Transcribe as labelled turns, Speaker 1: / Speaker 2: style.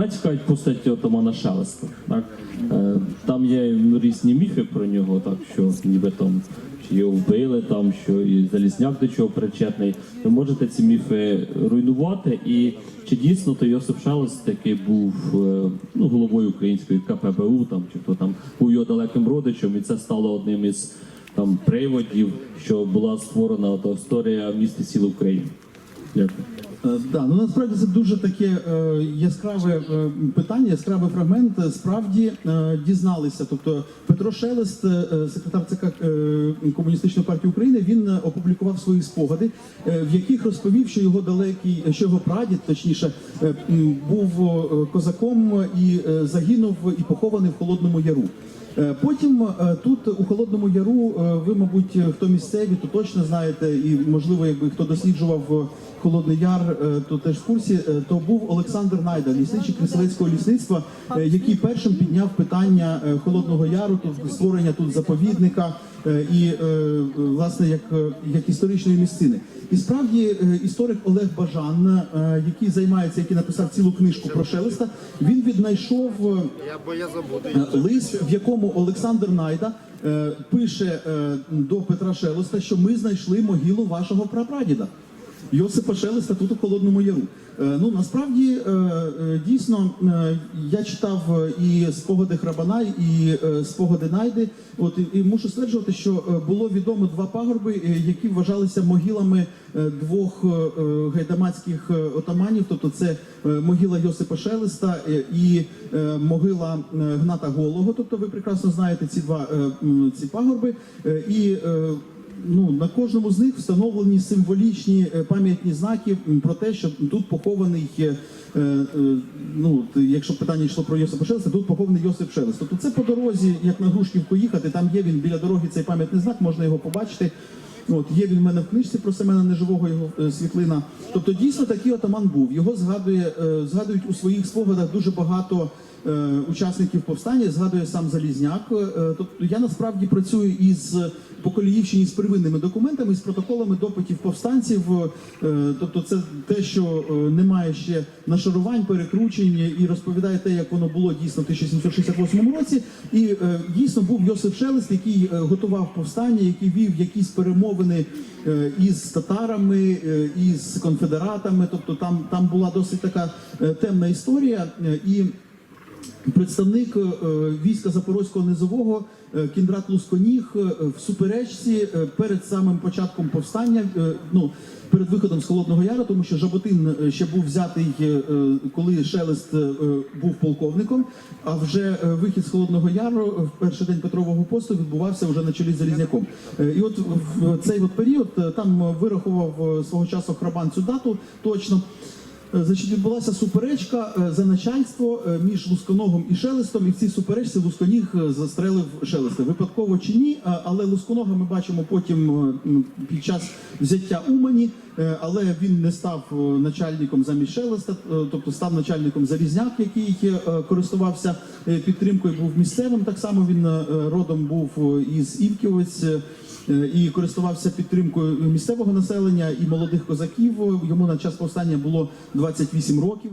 Speaker 1: Мене цікавить постать отамана Шелеста. Так? Е, Там є різні міфи про нього, так що ніби там що його вбили, там що і Залізняк до чого причетний. Ви можете ці міфи руйнувати? І чи дійсно то Йосип Шелест такий був е, ну, головою української КПБУ, там чи хто там був його далеким родичем, і це стало одним із там приводів, що була створена та історія міста сіл України. Дякую.
Speaker 2: Е, Да, ну насправді це дуже таке е, яскраве е, питання, яскравий фрагмент. Е, Справді е, дізналися. Тобто Петро Шелест, е, секретар ЦК е, Комуністичної партії України, він опублікував свої спогади, е, в яких розповів, що його далекий, що його прадід, точніше, е, був козаком і загинув і похований в Холодному Яру. Е, Потім е, тут у Холодному Яру, е, ви, мабуть, хто місцеві, то точно знаєте, і можливо, якби хто досліджував Холодний Яр, то теж в курсі, то був Олександр Найда, лісничий Кріселецького лісництва, який першим підняв питання Холодного Яру, тут створення тут заповідника і е, власне як, е, як історичної місцини. І справді е, історик Олег Бажан, е, який займається, який написав цілу книжку про Шелеста, він віднайшов. е. Е, лист, в якому Олександр Найда е, пише е, до Петра Шелеста, що ми знайшли могилу вашого прапрадіда. Йосипа Шелеста тут у Холодному Яру. Е, ну насправді е, е, дійсно я читав і спогади Храбана, і спогади Найди. От і, мушу стверджувати, що було відомо два пагорби, які вважалися могилами двох гайдамацьких отаманів. Тобто це могила Йосипа Шелеста і могила Гната Голого. Тобто ви прекрасно знаєте ці два ці пагорби. І ну на кожному з них встановлені символічні е, пам'ятні знаки про те, що тут похований. е, е, Ну, якщо питання йшло про Йосипа Шелеста, тут похований Йосип Шелест. Тобто це по дорозі, як на Грушківку їхати, там є він біля дороги цей пам'ятний знак, можна його побачити. От є він в мене в книжці про Семена Неживого його е, світлина. Тобто дійсно такий отаман був. Його згадує, е, згадують у своїх спогадах дуже багато е, учасників повстання. Згадує сам Залізняк. Е, тобто я насправді працюю із по Коліївщині з первинними документами, з протоколами допитів повстанців. Е, тобто, це те, що е, немає ще нашарувань, перекручень і розповідає те, як воно було дійсно в 1768 році. І е, дійсно був Йосиф Шелест, який готував повстання, який вів якісь перемовини із татарами, із конфедератами. Тобто там, там була досить така темна історія. І Представник е, війська Запорозького низового е, Кіндрат Лусконіг е, в суперечці перед самим початком повстання, ну перед виходом з Холодного Яру, тому що Жаботин ще був взятий, коли Шелест був полковником. А вже вихід з Холодного Яру в перший день Петрового посту відбувався вже на чолі Залізняком. І от в цей от період там вирахував свого часу Храбан цю дату точно. Е, Значить, відбулася суперечка е, за начальство е, між Лусконогом і Шелестом, і в цій суперечці Лусконіг застрелив Шелеста. Випадково чи ні, але Лусконога ми бачимо потім е, під час взяття Умані, але він не став начальником замість Шелеста, тобто став начальником Залізняк, який користувався підтримкою, був місцевим. Так само він родом був із Івківець. Е, і користувався підтримкою місцевого населення і молодих козаків. Йому на час повстання було 28 років.